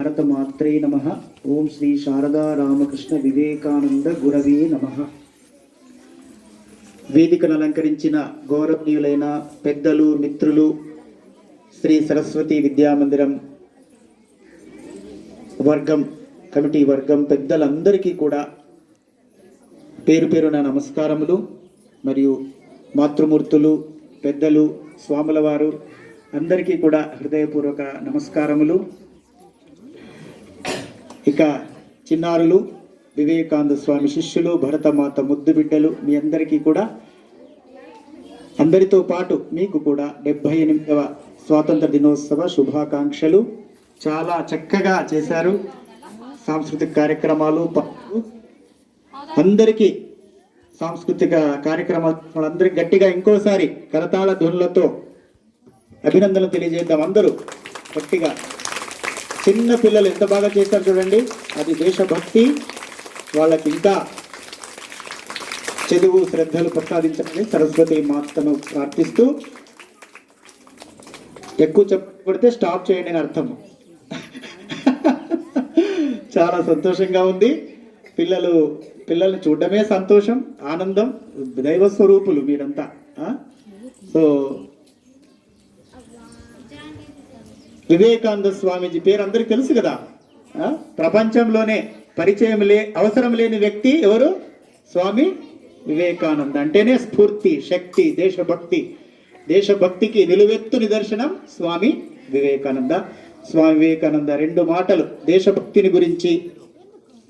భారత మాత్రే నమ ఓం శ్రీ శారదా రామకృష్ణ వివేకానంద గురవే నమ వేదికను అలంకరించిన గౌరవనీయులైన పెద్దలు మిత్రులు శ్రీ సరస్వతి విద్యామందిరం వర్గం కమిటీ వర్గం పెద్దలందరికీ కూడా పేరు పేరున నమస్కారములు. మరియు మాతృమూర్తులు పెద్దలు స్వాముల వారు అందరికీ కూడా హృదయపూర్వక నమస్కారములు. ఇక చిన్నారులు వివేకానంద స్వామి శిష్యులు భరతమాత ముద్దు బిడ్డలు మీ అందరికీ కూడా అందరితో పాటు మీకు కూడా డెబ్బై ఎనిమిదవ స్వాతంత్ర దినోత్సవ శుభాకాంక్షలు. చాలా చక్కగా చేశారు. సాంస్కృతిక కార్యక్రమాలు అందరికీ సాంస్కృతిక కార్యక్రమాలు అందరికి గట్టిగా ఇంకోసారి కరతాళ ధ్వనులతో అభినందనలు తెలియజేద్దాం అందరూ గట్టిగా. చిన్న పిల్లలు ఎంత బాగా చేస్తారు చూడండి. అది దేశభక్తి వాళ్ళకి ఇంకా చదువు శ్రద్ధలు ప్రసాదించమని సరస్వతి మాతను ప్రార్థిస్తూ ఎక్కువ చెప్పబడితే స్టాప్ చేయండి అని అర్థం. చాలా సంతోషంగా ఉంది. పిల్లలు పిల్లల్ని చూడడమే సంతోషం ఆనందం దైవ స్వరూపులు మీరంతా. సో వివేకానంద స్వామీజీ పేరు అందరికి తెలుసు కదా. ప్రపంచంలోనే పరిచయం లే అవసరం లేని వ్యక్తి ఎవరు? స్వామి వివేకానంద. అంటేనే స్ఫూర్తి శక్తి దేశభక్తి. దేశభక్తికి నిలువెత్తు నిదర్శనం స్వామి వివేకానంద. స్వామి వివేకానంద రెండు మాటలు దేశభక్తిని గురించి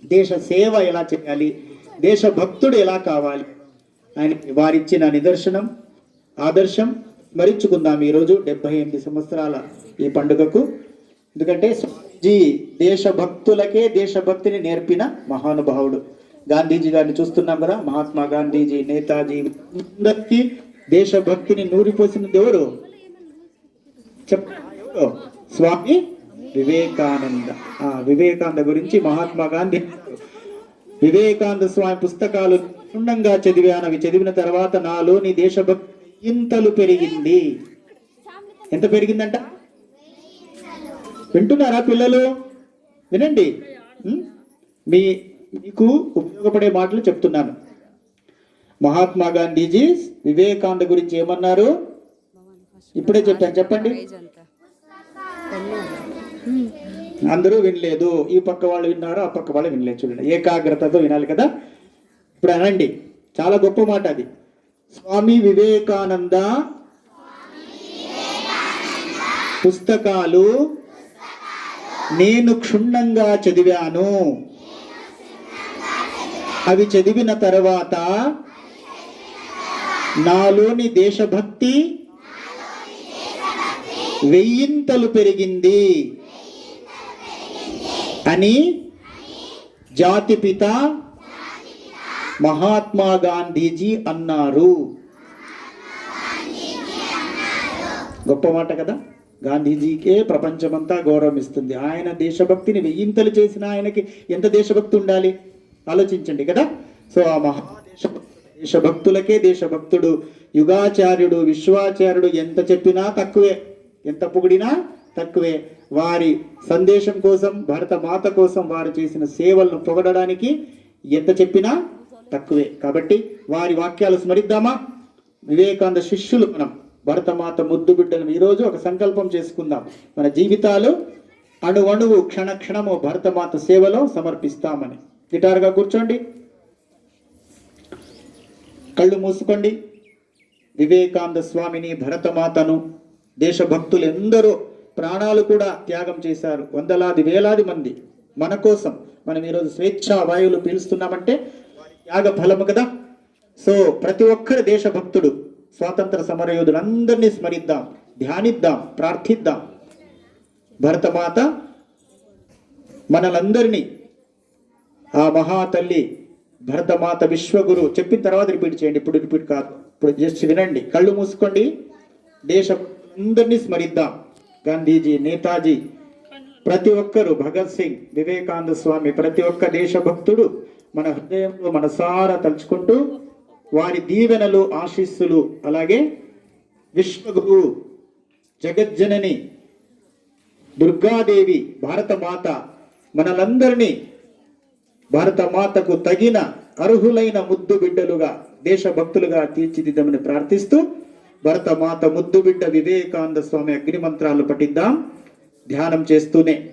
దేశ సేవ ఎలా చేయాలి దేశభక్తుడు ఎలా కావాలి ఆయన వారిచ్చిన నిదర్శనం ఆదర్శం మరించుకుందాం ఈరోజు డెబ్బై ఎనిమిది సంవత్సరాల ఈ పండుగకు. ఎందుకంటే స్వామీజీ దేశభక్తులకే దేశభక్తిని నేర్పిన మహానుభావుడు గాంధీజీ గారిని చూస్తున్నాం కదా మహాత్మా గాంధీజీ నేతాజీ అందరికీ దేశభక్తిని నూరిపోసినది ఎవరు? చెప్ స్వామి వివేకానంద. ఆ వివేకానంద గురించి మహాత్మా గాంధీ వివేకానంద స్వామి పుస్తకాలు క్షుణ్ణంగా చదివాను అవి చదివిన తర్వాత నాలోని దేశభక్తి ఇంతలు పెరిగింది. ఎంత పెరిగిందంట? వింటున్నారా పిల్లలు? వినండి. మీ మీకు ఉపయోగపడే మాటలు చెప్తున్నాను. మహాత్మా గాంధీజీ వివేకానంద గురించి ఏమన్నారు? ఇప్పుడే చెప్పాను. చెప్పండి. అందరూ వినలేదు. ఈ పక్క వాళ్ళు విన్నారు? ఆ పక్క వాళ్ళు వినలేదు. చూడండి. ఏకాగ్రతతో వినాలి కదా? ఇప్పుడు అనండి. చాలా గొప్ప మాట అది. స్వామి వివేకానంద పుస్తకాలు నేను క్షుణ్ణంగా చదివాను. అవి చదివిన తర్వాత నాలోని దేశభక్తి వెయ్యింతలు పెరిగింది అని జాతిపిత మహాత్మా గాంధీజీ అన్నారు. గొప్ప మాట కదా. గాంధీజీకే ప్రపంచమంతా గౌరవం ఇస్తుంది ఆయన దేశభక్తిని వెయ్యింతలు చేసిన ఆయనకి ఎంత దేశభక్తి ఉండాలి? ఆలోచించండి కదా. సో ఆ మహా దేశభక్తులకే దేశభక్తుడు యుగాచార్యుడు విశ్వాచార్యుడు ఎంత చెప్పినా తక్కువే. ఎంత పొగిడినా తక్కువే. వారి సందేశం కోసం భరత మాత కోసం వారు చేసిన సేవలను పొగడడానికి ఎంత చెప్పినా తక్కువే. కాబట్టి వారి వాక్యాలు స్మరిద్దామా? వివేకానంద శిష్యులు మనం భరతమాత ముద్దు బిడ్డలు ఈరోజు ఒక సంకల్పం చేసుకుందాం. మన జీవితాలు అణు అణువు క్షణ క్షణము భరతమాత సేవలో సమర్పిస్తామని. గిటారుగా కూర్చోండి. కళ్ళు మూసుకోండి. వివేకానంద స్వామిని భరతమాతను దేశభక్తులు ఎందరో ప్రాణాలు కూడా త్యాగం చేశారు. వందలాది వేలాది మంది మన కోసం మనం ఈరోజు స్వేచ్ఛా వాయువులు పీలుస్తున్నామంటే యాగ ఫలము కదా? సో ప్రతి ఒక్కరు దేశభక్తుడు స్వాతంత్ర సమరయోధులందరినీ స్మరిద్దాం ధ్యానిద్దాం ప్రార్థిద్దాం. భరతమాత మనలందరినీ ఆ మహాతల్లి భరతమాత విశ్వగురు చెప్పిన తర్వాత రిపీట్ చేయండి. ఇప్పుడు రిపీట్ కాదు. ఇప్పుడు జస్ట్ వినండి. కళ్ళు మూసుకోండి. దేశ అందరినీ స్మరిద్దాం. గాంధీజీ నేతాజీ ప్రతి ఒక్కరు భగత్ సింగ్ వివేకానంద స్వామి ప్రతి ఒక్క దేశభక్తుడు మన హృదయంలో మనసారా తలుచుకుంటూ వారి దీవెనలు ఆశీస్సులు అలాగే విశ్వగురు జగజ్జనని దుర్గాదేవి భారత మాత మనలందరినీ భారత మాతకు తగిన అర్హులైన ముద్దు బిడ్డలుగా దేశభక్తులుగా తీర్చిదిద్దామని ప్రార్థిస్తూ భరత మాత ముద్దు బిడ్డ వివేకానంద స్వామి అగ్నిమంత్రాలు పఠిద్దాం. ధ్యానం చేస్తూనే